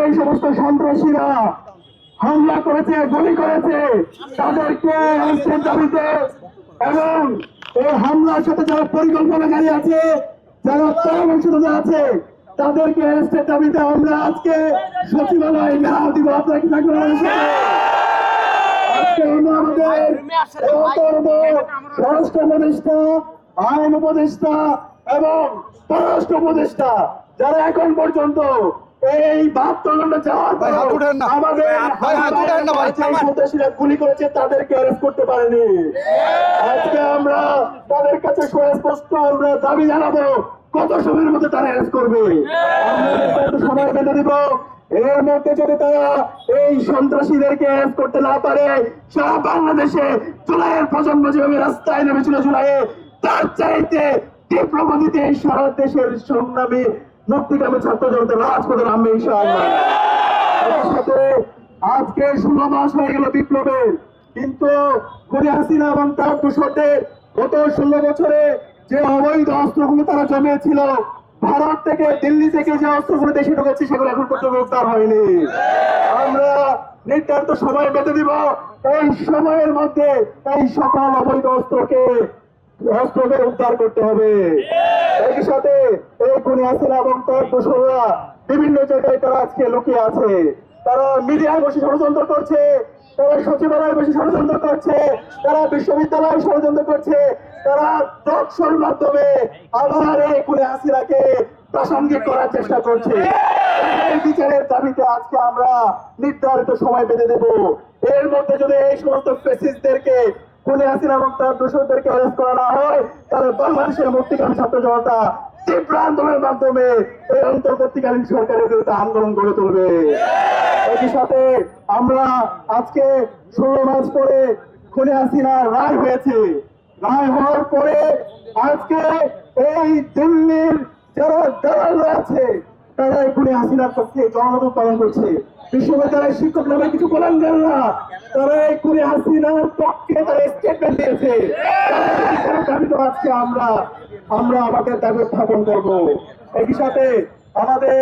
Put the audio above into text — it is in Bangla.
এই সমস্ত সন্ত্রাসীরা হামলা করেছে, গুলি করেছে, তাদেরকে অস্ত্রের দাবিতে এবং এই হামলার সাথে যারা পরিকল্পনাকারী আছে, যারা পরামর্শদাতা আছে, তাদেরকে অ্যারেস্টের দাবিতে আমরা আজকে সচিবালয় ঘেরাও দিব আপনারা কি থাকবেন আমাদের সাথে? আজকে আইন উপদেষ্টা এবং পররাষ্ট্র উপদেষ্টা, যারা এখন পর্যন্ত এই বাহাত্তর যাওয়ার ভাই, হাত পরেও না। আমাদের ভাই, হাত উঠান না, ভাই, সন্ত্রাসীরা গুলি করেছে তাদেরকে অ্যারেস্ট করতে পারেনি। আজকে আমরা তাদের কাছে সুস্পষ্ট আমরা দাবি জানাব কত সময়ের মধ্যে তারা অ্যারেস্ট করবে? আমরা সময় বেঁধে দিব। এর মধ্যে যদি তারা এই সন্ত্রাসীদেরকে অ্যারেস্ট করতে না পারে সারা বাংলাদেশে জুলাইয়ের প্রজন্ম যেভাবে রাস্তায় নেমেছিল জুলাইয়ে তার চাইতে তীব্র গতিতে এই সারা দেশের সংগ্রামী মুক্তিকামী ছাত্র জনতা রাজপথে নামবে ইনশাআল্লাহ। সাথে আজকে ষোলো মাস হয়ে গেল বিপ্লবের কিন্তু খুনি হাসিনা এবং তার দূষণদের গত ষোলো বছরে যে অবৈধ অস্ত্রগুলো তারা জমিয়েছিল, ভারত থেকে দিল্লি থেকে যে অস্ত্রগুলো দেশে ঢুকেছে সেগুলো এখন পর্যন্ত উদ্ধার হয়নি। আমরা নির্ধারিত সময় বেঁধে দিব এই সময়ের মধ্যে এই সকল অবৈধ অস্ত্রকে অস্ত্রকে উদ্ধার করতে হবে। একই সাথে এই খুনি হাসিনা এবং তার দোসররা বিভিন্ন জায়গায় তারা আজকে লুকিয়ে আছে। তারা মিডিয়ায় বসে ষড়যন্ত্র করছে, তারা সচিবালয়ে বসে ষড়যন্ত্র করছে, তারা বিশ্ববিদ্যালয়ে ষড়যন্ত্র করছে, তারা টকশোর মাধ্যমে আবার এই খুনি হাসিনাকে প্রাসঙ্গিক করার চেষ্টা করছে। এই বিচারের দাবিতে আজকে আমরা নির্ধারিত সময় বেঁধে দেব। এর মধ্যে যদি এই সমস্ত ফেসিসদেরকে খুনি হাসিনা এবং তার দোষরদেরকে অ্যারেস্ট করা না হয়, তাহলে বাংলাদেশের মুক্তিকামী ছাত্র জনতা তীব্র আন্দোলনের মাধ্যমে এই অন্তর্বর্তীকালীন সরকারের বিরুদ্ধে আন্দোলন গড়ে তুলবে। একই সাথে আমরা আজকে ষোলো মাস পরে খুনি হাসিনা রায় হয়েছে। রায় হওয়ার পরে আজকে এই দিল্লির যারা দালালরা আছে তারা এখানে খুনি হাসিনার পক্ষে জনমত পালন করছে। বিশ্ববিদ্যালয়ের শিক্ষক নামে কিছু বলেন না। তারা এই খুনি হাসিনার পক্ষে তারা স্টেটমেন্ট দিয়েছে। বিচারের আজকে আমরা। আমরা আমাদের দাবি উত্থাপন করব। একই সাথে আমাদের